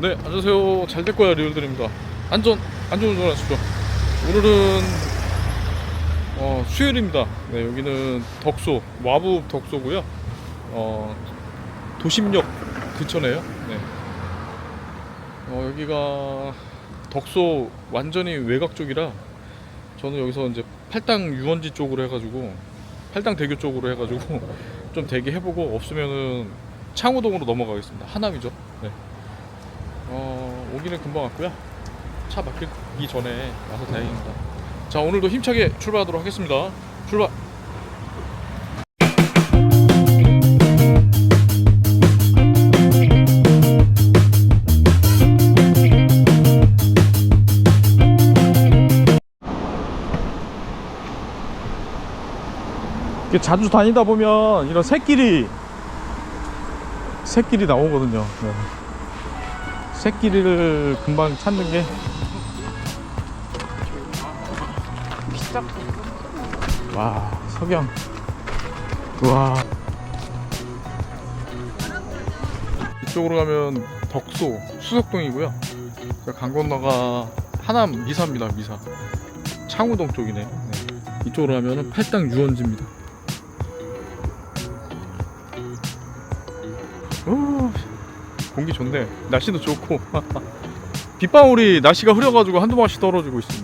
네, 안녕하세요. 잘될 거야 리얼들입니다. 안전 안전 운전하시죠. 오늘은 어, 수요일입니다. 네, 여기는 덕소 와부 덕소고요. 어, 도심역 근처네요. 네. 어, 여기가 덕소 완전히 외곽 쪽이라 저는 여기서 이제 팔당 유원지 쪽으로 해가지고 팔당 대교 쪽으로 해가지고 좀 대기해보고 없으면은 창우동으로 넘어가겠습니다. 하남이죠. 네. 어, 오기는 금방 왔고요. 차 막히기 전에 와서 다행입니다. 자, 오늘도 힘차게 출발하도록 하겠습니다. 출발! 자주 다니다 보면 이런 새끼리 새끼리 나오거든요. 네. 새끼리를 금방 찾는 게 와, 석양. 와. 이쪽으로 가면 덕소 수석동이고요. 그강 건너가 하남 미사입니다. 미사. 창우동 쪽이네요. 네. 이쪽으로 가면은 팔당 유원지입니다. 공기 좋네. 날씨도 좋고. 빗방울이 날씨가 흐려가지고 한두 번씩 떨어지고 있습니다.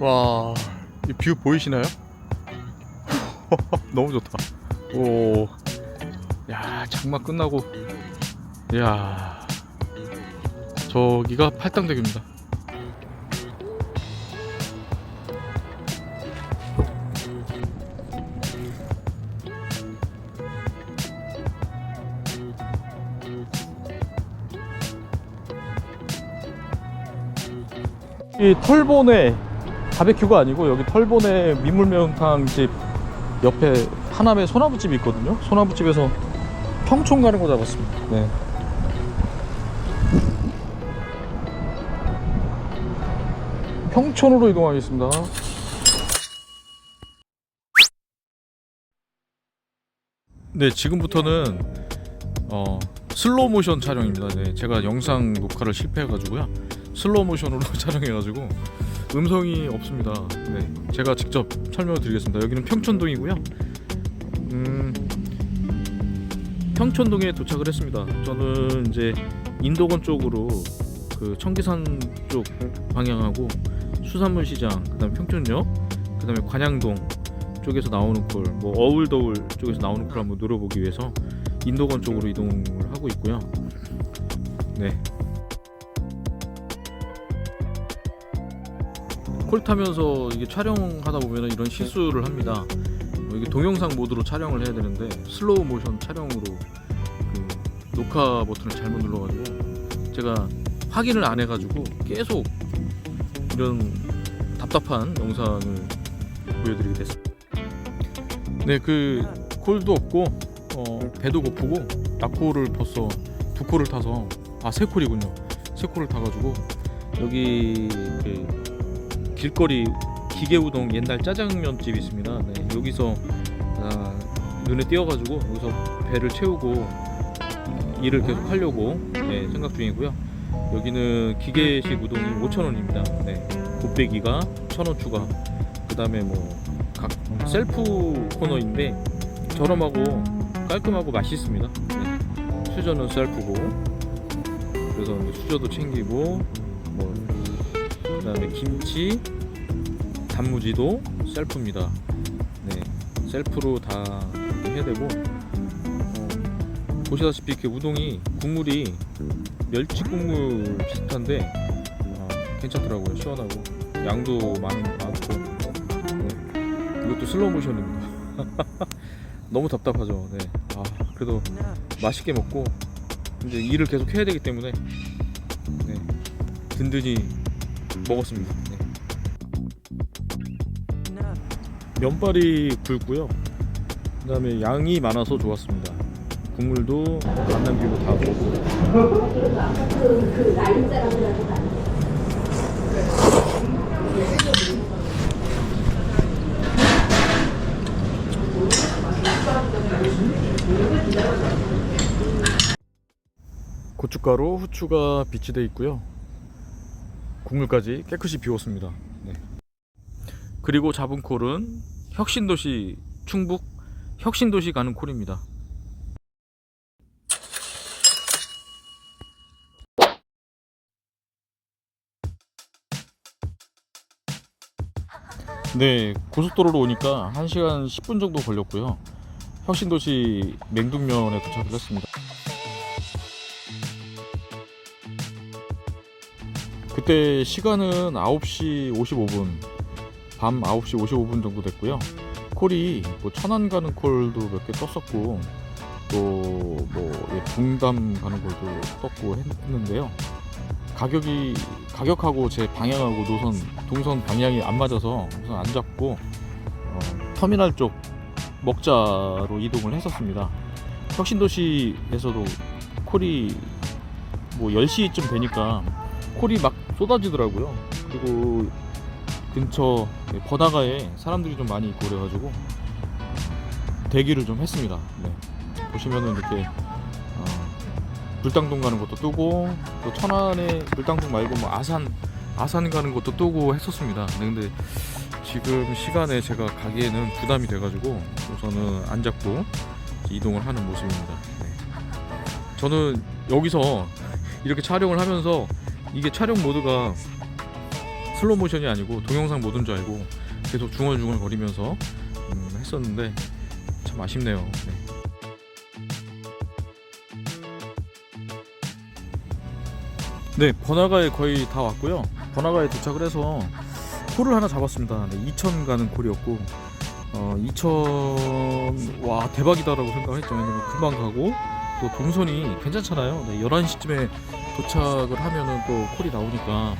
와, 이 뷰 보이시나요? 너무 좋다. 오, 야, 장마 끝나고, 야, 저기가 팔당대교입니다. 이 털보네 바베큐가 아니고 여기 털보네 민물매운탕 집 옆에 하남에 소나무집이 있거든요. 소나무집에서 평촌 가는 거 잡았습니다. 네. 평촌으로 이동하겠습니다. 네, 지금부터는 어, 슬로우 모션 촬영입니다. 네, 제가 영상 녹화를 실패해가지고요. 슬로우 모션으로 촬영해가지고 음성이 없습니다. 네, 제가 직접 설명을 드리겠습니다. 여기는 평촌동이고요. 음, 평촌동에 도착을 했습니다. 저는 이제 인도건 쪽으로 그 청계산 쪽 방향하고 수산물 시장, 그다음 평촌역, 그다음에 관양동 쪽에서 나오는 콜, 뭐 어울더울 쪽에서 나오는 콜 한번 노려보기 위해서 인도건 쪽으로 이동을 하고 있고요. 네, 콜 타면서 이게 촬영하다 보면 이런 실수를 합니다. 뭐 이게 동영상 모드로 촬영을 해야 되는데 슬로우 모션 촬영으로 그 녹화 버튼을 잘못 눌러가지고 제가 확인을 안 해가지고 계속 이런 답답한 영상을 보여드리게 됐습니다. 네, 그 콜도 없고 어, 배도 고프고 낙코를 벌써 두 콜을 타서 아 세 콜이군요. 세 콜을 타가지고 여기 그 길거리 기계우동 옛날 짜장면집 있습니다. 네, 여기서 아, 눈에 띄어가지고 여기서 배를 채우고 일을 계속 하려고 네, 생각 중이고요. 여기는 기계식 우동이 5,000원입니다. 네, 곱빼기가 1,000원 추가. 그 다음에 뭐 각 셀프 코너인데 저렴하고 깔끔하고 맛있습니다. 네, 수저는 셀프고 그래서 수저도 챙기고 뭐 그다음에 김치, 단무지도 셀프입니다. 네, 셀프로 다 해야 되고 어, 보시다시피 이렇게 우동이 국물이 멸치 국물 비슷한데 어, 괜찮더라고요. 시원하고 양도 많, 많고 네, 이것도 슬로우 모션입니다. 너무 답답하죠. 네. 아, 그래도 맛있게 먹고 이제 일을 계속 해야 되기 때문에 네. 든든히 먹었습니다. 면발이 굵고요. 그 다음에 양이 많아서 좋았습니다. 국물도 안 남기고 다 먹고 고춧가루, 후추가 비치돼 있고요. 국물까지 깨끗이 비웠습니다. 네. 그리고 잡은 콜은 혁신도시 충북 혁신도시 가는 콜입니다. 네, 고속도로로 오니까 1시간 10분 정도 걸렸고요. 혁신도시 맹둥면에 도착을 했습니다. 그때 시간은 9시 55분, 밤 9시 55분 정도 됐고요. 콜이 뭐 천안 가는 콜도 몇 개 떴었고, 또뭐 붕담 가는 콜도 떴고 했- 했는데요. 가격이 가격하고 제 방향하고 노선 동선 방향이 안 맞아서 우선 안 잡고 어, 터미널 쪽 먹자로 이동을 했었습니다. 혁신도시에서도 콜이 뭐 10시쯤 되니까 콜이 막 쏟아지더라고요. 그리고 근처 번화가에 사람들이 좀 많이 있고 그래가지고 대기를 좀 했습니다. 네. 보시면은 이렇게 어, 물당동 가는 것도 뜨고 또 천안에 물당동 말고 뭐 아산 아산 가는 것도 뜨고 했었습니다. 네, 근데 지금 시간에 제가 가기에는 부담이 돼가지고 우선은 안 잡고 이동을 하는 모습입니다. 네. 저는 여기서 이렇게 촬영을 하면서 이게 촬영 모드가 슬로우 모션이 아니고 동영상 모드인 줄 알고 계속 중얼중얼 거리면서 음, 했었는데 참 아쉽네요. 네. 네, 번화가에 거의 다 왔고요. 번화가에 도착을 해서 콜을 하나 잡았습니다. 네, 2천 가는 콜이었고, 어, 2천, 와, 대박이다라고 생각했죠. 왜냐면 금방 가고, 또 동선이 괜찮잖아요. 네, 11시쯤에 도착을 하면은 또 콜이 나오니까,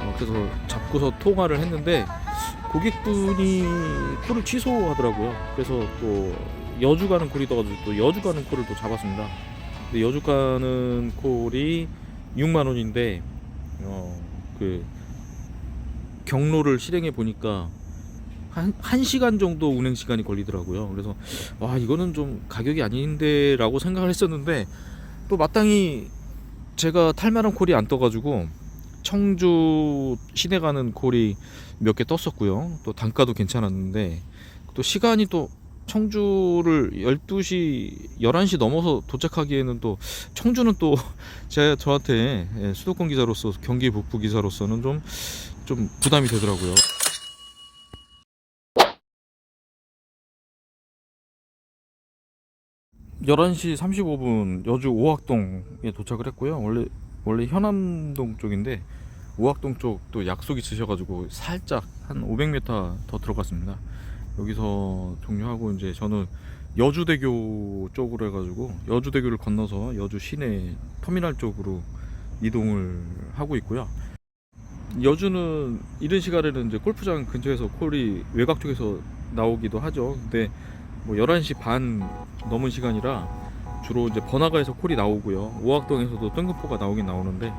어, 그래서 잡고서 통화를 했는데, 고객분이 콜을 취소하더라고요. 그래서 또 여주 가는 콜이 떠가지고 또 여주 가는 콜을 또 잡았습니다. 근데 여주 가는 콜이 6만 원인데 어 그 경로를 실행해 보니까 한, 한 시간 정도 운행 시간이 걸리더라고요. 그래서 와 이거는 좀 가격이 아닌데라고 생각을 했었는데 또 마땅히 제가 탈 만한 콜이 안 떠가지고 청주 시내 가는 콜이 몇 개 떴었고요. 또 단가도 괜찮았는데 또 시간이 또 청주를 12시 11시 넘어서 도착하기에는 또 청주는 또 제 저한테 예, 수도권 기자로서 경기 북부 기자로서는 좀 좀 부담이 되더라고요. 11시 35분 여주 오학동에 도착을 했고요. 원래 원래 현암동 쪽인데 오학동 쪽도 약속이 있으셔가지고 살짝 한 500m 더 들어갔습니다. 여기서 종료하고 이제 저는 여주대교 쪽으로 해가지고 여주대교를 건너서 여주 시내 터미널 쪽으로 이동을 하고 있고요. 여주는 이른 시간에는 이제 골프장 근처에서 콜이 외곽 쪽에서 나오기도 하죠. 근데 뭐 11시 반 넘은 시간이라 주로 이제 번화가에서 콜이 나오고요. 오학동에서도 뜬금포가 나오긴 나오는데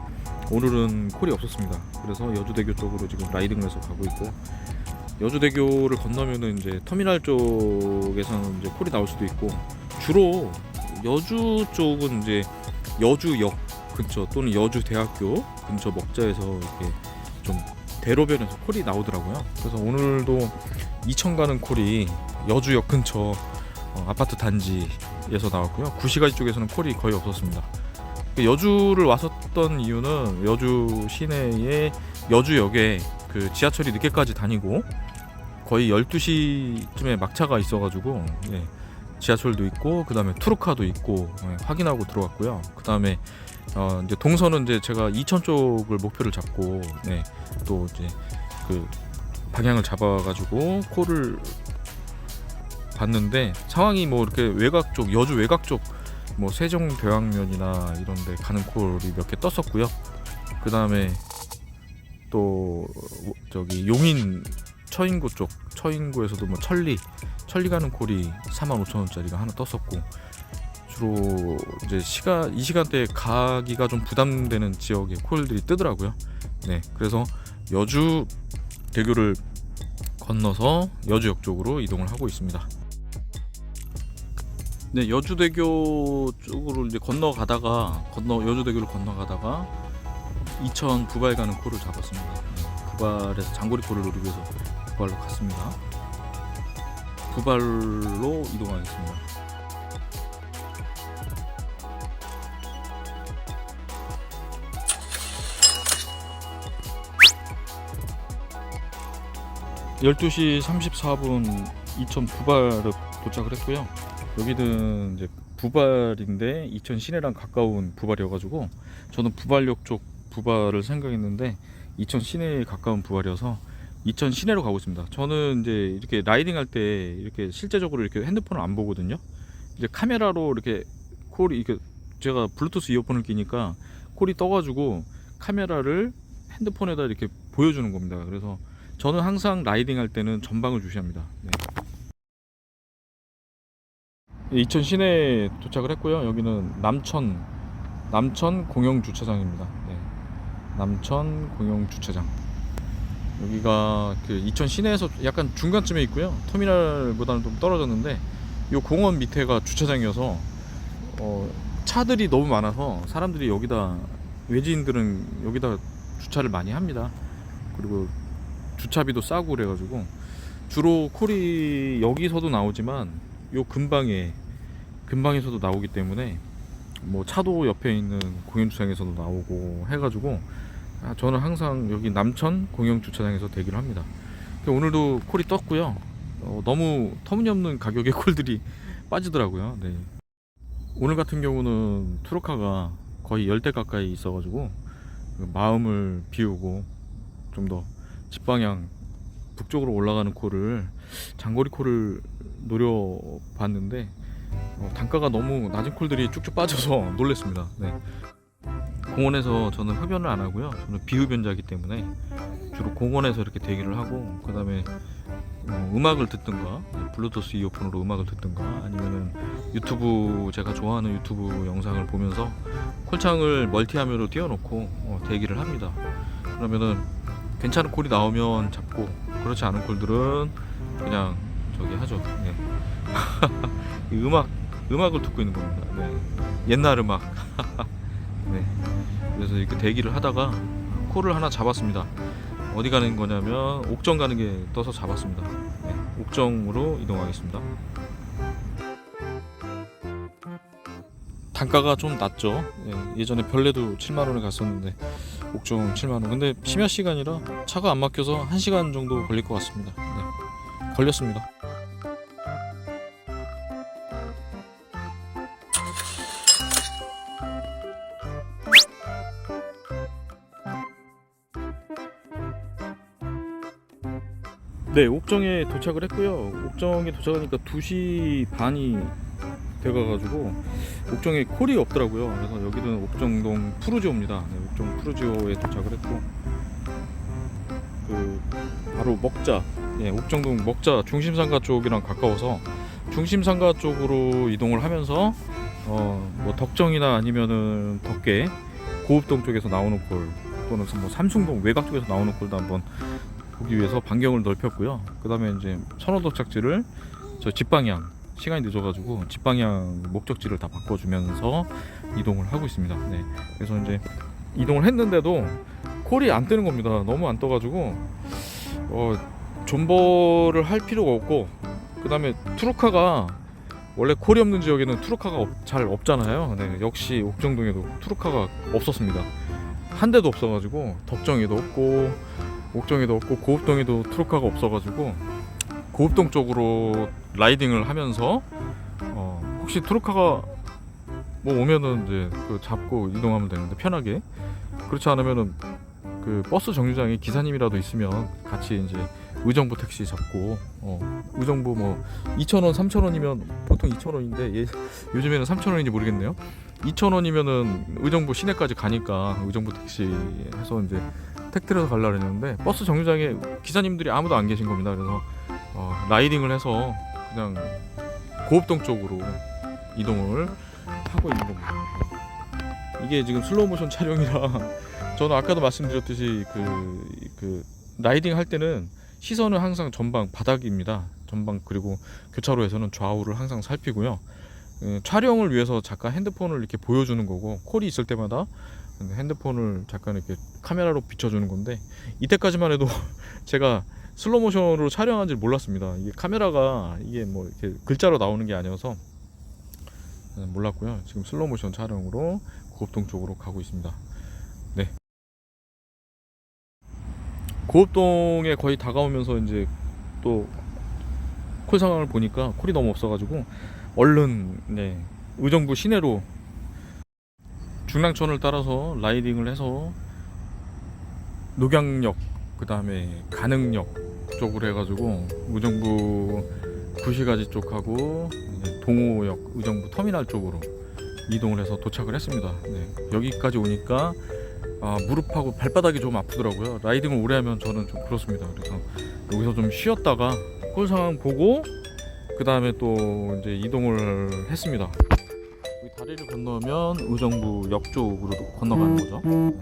오늘은 콜이 없었습니다. 그래서 여주대교 쪽으로 지금 라이딩을 해서 가고 있고 여주대교를 건너면은 이제 터미널 쪽에서는 이제 콜이 나올 수도 있고 주로 여주 쪽은 이제 여주역 근처 또는 여주대학교 근처 먹자에서 이렇게 좀 대로변에서 콜이 나오더라고요. 그래서 오늘도 이천 가는 콜이 여주역 근처 어, 아파트 단지에서 나왔고요. 구시가지 쪽에서는 콜이 거의 없었습니다. 그 여주를 왔었던 이유는 여주 시내의 여주역에 그 지하철이 늦게까지 다니고 거의 12시쯤에 막차가 있어가지고 예, 지하철도 있고 그 다음에 투르카도 있고 예, 확인하고 들어왔고요. 그 다음에 어, 이제 동선은 이제 제가 이천 쪽을 목표를 잡고 네, 또 이제 그 방향을 잡아가지고 콜을 봤는데 상황이 뭐 이렇게 외곽 쪽 여주 외곽 쪽 뭐 세종대왕면이나 이런데 가는 콜이 몇 개 떴었고요. 그 다음에 또 저기 용인 처인구 쪽 처인구에서도 뭐 천리 천리 가는 콜이 45,000원짜리가 하나 떴었고 주로 이제 시간 이 시간대에 가기가 좀 부담되는 지역의 콜들이 뜨더라고요. 네, 그래서 여주 대교를 건너서 여주역 쪽으로 이동을 하고 있습니다. 네, 여주대교 쪽으로 이제 건너가다가 건너 여주대교를 건너가다가 이천 부발 가는 콜을 잡았습니다. 네, 부발에서 장거리 콜을 노리기 위해서 부발로 갔습니다. 부발로 이동하겠습니다. 열두 시 34분 이천 부발에 도착을 했고요. 여기는 이제 부발인데 이천 시내랑 가까운 부발이어가지고 저는 부발역 쪽 부발을 생각했는데 이천 시내에 가까운 부발이어서 이천 시내로 가고 있습니다. 저는 이제 이렇게 라이딩 할 때 이렇게 실제적으로 이렇게 핸드폰을 안 보거든요. 이제 카메라로 이렇게 콜이 이렇게 제가 블루투스 이어폰을 끼니까 콜이 떠가지고 카메라를 핸드폰에다 이렇게 보여주는 겁니다. 그래서 저는 항상 라이딩 할 때는 전방을 주시합니다. 네. 이천 시내에 도착을 했고요. 여기는 남천 남천 공영 주차장입니다. 네. 남천 공영 주차장. 여기가 그 이천 시내에서 약간 중간쯤에 있고요. 터미널보다는 좀 떨어졌는데 이 공원 밑에가 주차장이어서 어, 차들이 너무 많아서 사람들이 여기다 외지인들은 여기다 주차를 많이 합니다. 그리고 주차비도 싸고 그래가지고 주로 콜이 여기서도 나오지만 요 근방에 근방에서도 나오기 때문에 뭐 차도 옆에 있는 공영 주차장에서도 나오고 해가지고 아, 저는 항상 여기 남천 공영 주차장에서 대기를 합니다. 오늘도 콜이 떴고요. 어, 너무 터무니없는 가격의 콜들이 빠지더라고요. 네. 오늘 같은 경우는 트로카가 거의 10대 가까이 있어가지고 마음을 비우고 좀 더 집방향 북쪽으로 올라가는 콜을 장거리 콜을 노려봤는데 어, 단가가 너무 낮은 콜들이 쭉쭉 빠져서 놀랬습니다. 네. 공원에서 저는 흡연을 안 하고요. 저는 비흡연자이기 때문에 주로 공원에서 이렇게 대기를 하고 그 다음에 음악을 듣든가 블루투스 이어폰으로 음악을 듣든가 아니면은 유튜브 제가 좋아하는 유튜브 영상을 보면서 콜창을 멀티화면으로 띄워놓고 어, 대기를 합니다. 그러면은 괜찮은 콜이 나오면 잡고 그렇지 않은 콜들은 그냥 저기 하죠. 네. 이 음악 음악을 듣고 있는 겁니다. 네. 옛날 음악. 네. 그래서 이렇게 대기를 하다가 콜을 하나 잡았습니다. 어디 가는 거냐면 옥정 가는 게 떠서 잡았습니다. 네. 옥정으로 이동하겠습니다. 단가가 좀 낮죠. 예, 예전에 별내도 7만 원에 갔었는데 옥정 7만 원. 근데 심야 시간이라 차가 안 막혀서 1 시간 정도 걸릴 것 같습니다. 네. 걸렸습니다. 네, 옥정에 도착을 했고요. 옥정에 도착하니까 2시 반이 돼가가지고 옥정에 콜이 없더라고요. 그래서 여기는 옥정동 푸르지오입니다. 네, 옥정 푸르지오에 도착을 했고 그 바로 먹자, 예, 옥정동 먹자 중심상가 쪽이랑 가까워서 중심상가 쪽으로 이동을 하면서 어 뭐 덕정이나 아니면은 덕계 고읍동 쪽에서 나오는 콜 또는 뭐 삼숭동 외곽 쪽에서 나오는 콜도 한번 보기 위해서 반경을 넓혔고요. 그 다음에 이제 선호 도착지를 저 집방향 시간이 늦어가지고 집방향 목적지를 다 바꿔주면서 이동을 하고 있습니다. 네. 그래서 이제 이동을 했는데도 콜이 안 뜨는 겁니다. 너무 안 떠가지고 어, 존버를 할 필요가 없고 그 다음에 투루카가 원래 콜이 없는 지역에는 투루카가 없- 잘 없잖아요. 네. 역시 옥정동에도 투루카가 없었습니다. 한 대도 없어가지고 덕정에도 없고 옥정에도 없고 고읍동에도 트로카가 없어가지고 고읍동 쪽으로 라이딩을 하면서 어, 혹시 트로카가 뭐 오면은 이제 그 잡고 이동하면 되는데 편하게 그렇지 않으면은 그 버스 정류장에 기사님이라도 있으면 같이 이제 의정부 택시 잡고 어, 의정부 뭐 2,000원, 3,000원이면 보통 2,000원인데 예, 요즘에는 3,000원인지 모르겠네요. 2,000원이면은 의정부 시내까지 가니까 의정부 택시 해서 이제 택트에서 가려고 했는데 버스 정류장에 기사님들이 아무도 안 계신 겁니다. 그래서 어, 라이딩을 해서 그냥 고읍동 쪽으로 이동을 하고 있는 겁니다. 이게 지금 슬로우 모션 촬영이라 저는 아까도 말씀드렸듯이 그, 그 라이딩 할 때는 시선은 항상 전방 바닥입니다. 전방 그리고 교차로에서는 좌우를 항상 살피고요. 예, 촬영을 위해서 잠깐 핸드폰을 이렇게 보여주는 거고 콜이 있을 때마다 핸드폰을 잠깐 이렇게 카메라로 비춰주는 건데 이때까지만 해도 제가 슬로우 모션으로 촬영한 줄 몰랐습니다. 이게 카메라가 이게 뭐 이렇게 글자로 나오는 게 아니어서 예, 몰랐고요. 지금 슬로우 모션 촬영으로 고읍동 쪽으로 가고 있습니다. 네. 고읍동에 거의 다가오면서 이제 또 콜 상황을 보니까 콜이 너무 없어가지고 얼른 네 의정부 시내로 중랑천을 따라서 라이딩을 해서 녹양역 그 다음에 가능역 쪽으로 해가지고 의정부 구시가지 쪽하고 동호역 의정부 터미널 쪽으로 이동을 해서 도착을 했습니다. 네, 여기까지 오니까 아, 무릎하고 발바닥이 좀 아프더라고요. 라이딩을 오래 하면 저는 좀 그렇습니다. 그래서 여기서 좀 쉬었다가 꼴 상황 보고 그 다음에 또 이제 이동을 했습니다. 여기 다리를 건너면 의정부 역 쪽으로 건너가는 거죠. 네.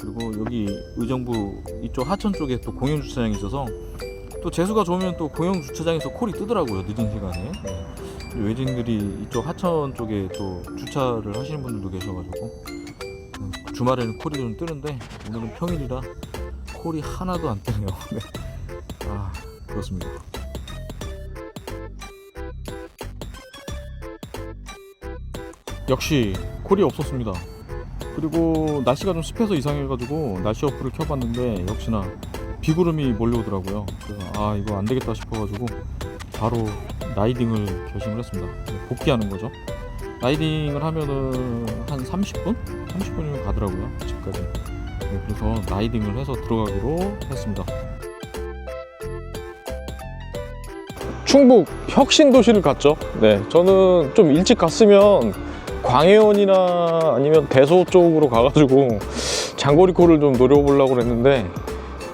그리고 여기 의정부 이쪽 하천 쪽에 또 공영 주차장이 있어서 또 재수가 좋으면 또 공영 주차장에서 콜이 뜨더라고요. 늦은 시간에. 네. 외진들이 이쪽 하천 쪽에 또 주차를 하시는 분들도 계셔가지고 음, 주말에는 콜이 좀 뜨는데 오늘은 평일이라 콜이 하나도 안 뜨네요. 네. 아 그렇습니다. 역시 콜이 없었습니다. 그리고 날씨가 좀 습해서 이상해가지고 날씨 어플을 켜봤는데 역시나 비구름이 몰려오더라고요. 그래서 아 이거 안 되겠다 싶어가지고 바로 라이딩을 결심을 했습니다. 네, 복귀하는 거죠. 라이딩을 하면은 한 30분? 30분이면 가더라고요. 집까지. 네, 그래서 라이딩을 해서 들어가기로 했습니다. 충북 혁신도시를 갔죠. 네, 저는 좀 일찍 갔으면 광해원이나 아니면 대소 쪽으로 가가지고 장거리 코를 좀 노려보려고 그랬는데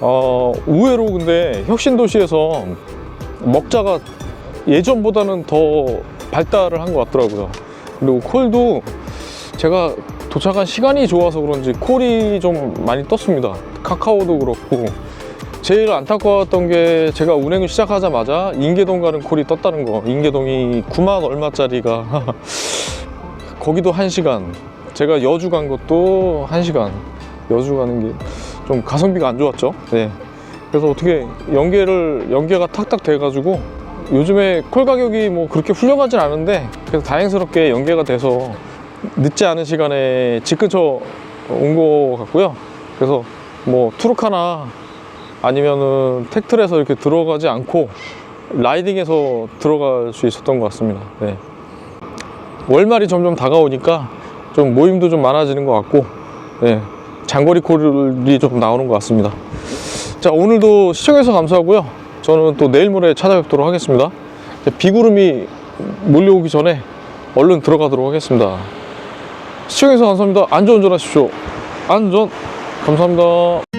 어, 의외로 근데 혁신도시에서 먹자가 예전보다는 더 발달을 한 것 같더라고요. 그리고 콜도 제가 도착한 시간이 좋아서 그런지 콜이 좀 많이 떴습니다. 카카오도 그렇고 제일 안타까웠던 게 제가 운행을 시작하자마자 인계동 가는 콜이 떴다는 거. 인계동이 9만 얼마짜리가 거기도 1시간. 제가 여주 간 것도 1시간. 여주 가는 게 좀 가성비가 안 좋았죠. 네. 그래서 어떻게 연계를 연계가 탁탁 돼가지고 요즘에 콜 가격이 뭐 그렇게 훌륭하진 않은데 그래서 다행스럽게 연계가 돼서 늦지 않은 시간에 집 근처 온 것 같고요. 그래서 뭐 투르카나 아니면은 택트에서 이렇게 들어가지 않고 라이딩해서 들어갈 수 있었던 것 같습니다. 네. 월말이 점점 다가오니까 좀 모임도 좀 많아지는 것 같고, 네. 장거리 콜이 좀 나오는 것 같습니다. 자, 오늘도 시청해서 감사하고요. 저는 또 내일 모레 찾아뵙도록 하겠습니다. 비구름이 몰려오기 전에 얼른 들어가도록 하겠습니다. 시청해서 감사합니다. 안전 운전 하십시오. 안전 감사합니다.